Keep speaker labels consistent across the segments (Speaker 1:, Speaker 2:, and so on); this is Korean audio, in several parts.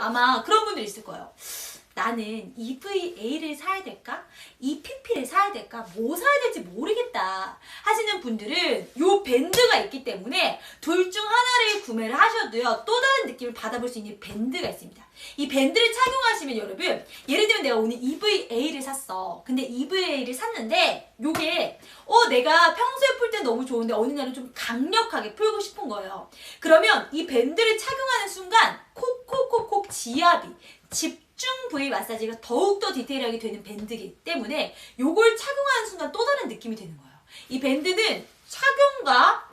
Speaker 1: 아마 그런 분들 있을 거예요. 나는 EVA를 사야 될까? EPP를 사야 될까? 뭐 사야 될지 모르겠다 하시는 분들은 요 밴드가 있기 때문에 둘 중 하나를 구매를 하셔도요 또 다른 느낌을 받아볼 수 있는 밴드가 있습니다. 이 밴드를 착용하시면 여러분 예를 들면 내가 오늘 EVA를 샀어. 근데 EVA를 샀는데 요게 어 내가 평소에 풀 때 너무 좋은데 어느 날은 좀 강력하게 풀고 싶은 거예요. 그러면 이 밴드를 착용하는 순간 콕콕콕콕 지압이 집중 부위 마사지가 더욱더 디테일하게 되는 밴드이기 때문에 요걸 착용하는 순간 또 다른 느낌이 되는 거예요. 이 밴드는 착용과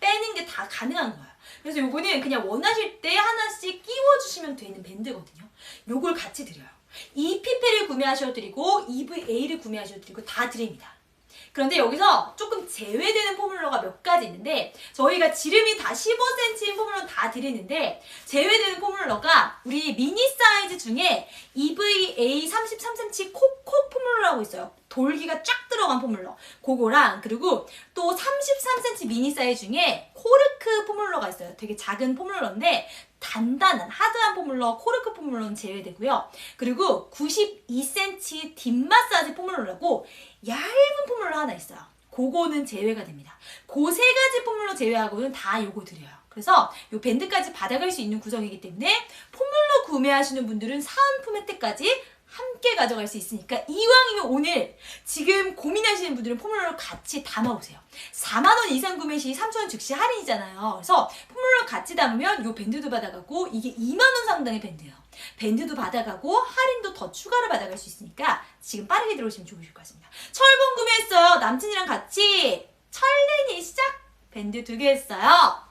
Speaker 1: 빼는 게 다 가능한 거예요. 그래서 요거는 그냥 원하실 때 하나씩 끼워주시면 되는 밴드거든요. 요걸 같이 드려요. EPP를 구매하셔도 드리고 EVA를 구매하셔도 드리고 다 드립니다. 그런데 여기서 조금 제외되는 포뮬러가 몇 가지 있는데 저희가 지름이 다 15cm인 포뮬러 다 드리는데 제외되는 포뮬러가 우리 미니 사이즈 중에 EVA 33cm 코코 포뮬러라고 있어요. 돌기가 쫙 들어간 포뮬러. 그거랑 그리고 또 33cm 미니 사이즈 중에 코르크 포뮬러가 있어요. 되게 작은 포뮬러인데 단단한 하드한 포뮬러 코르크 포뮬러는 제외되고요. 그리고 92cm 뒷마사지 포뮬러라고 얇은 포뮬러 하나 있어요. 그거는 제외가 됩니다. 그 세 가지 포뮬러 제외하고는 다 요거 드려요. 그래서 요 밴드까지 받아갈 수 있는 구성이기 때문에 포뮬러 구매하시는 분들은 사은품 혜택까지 함께 가져갈 수 있으니까 이왕이면 오늘 지금 고민하시는 분들은 포뮬러를 같이 담아오세요. 4만원 이상 구매 시 3천원 즉시 할인이잖아요. 그래서 포뮬러 같이 담으면 요 밴드도 받아가고 이게 2만원 상당의 밴드예요. 밴드도 받아가고 할인도 더 추가로 받아갈 수 있으니까 지금 빠르게 들어오시면 좋으실 것 같습니다. 철봉 구매했어요. 남친이랑 같이 철렌이 시작! 밴드 두 개 했어요.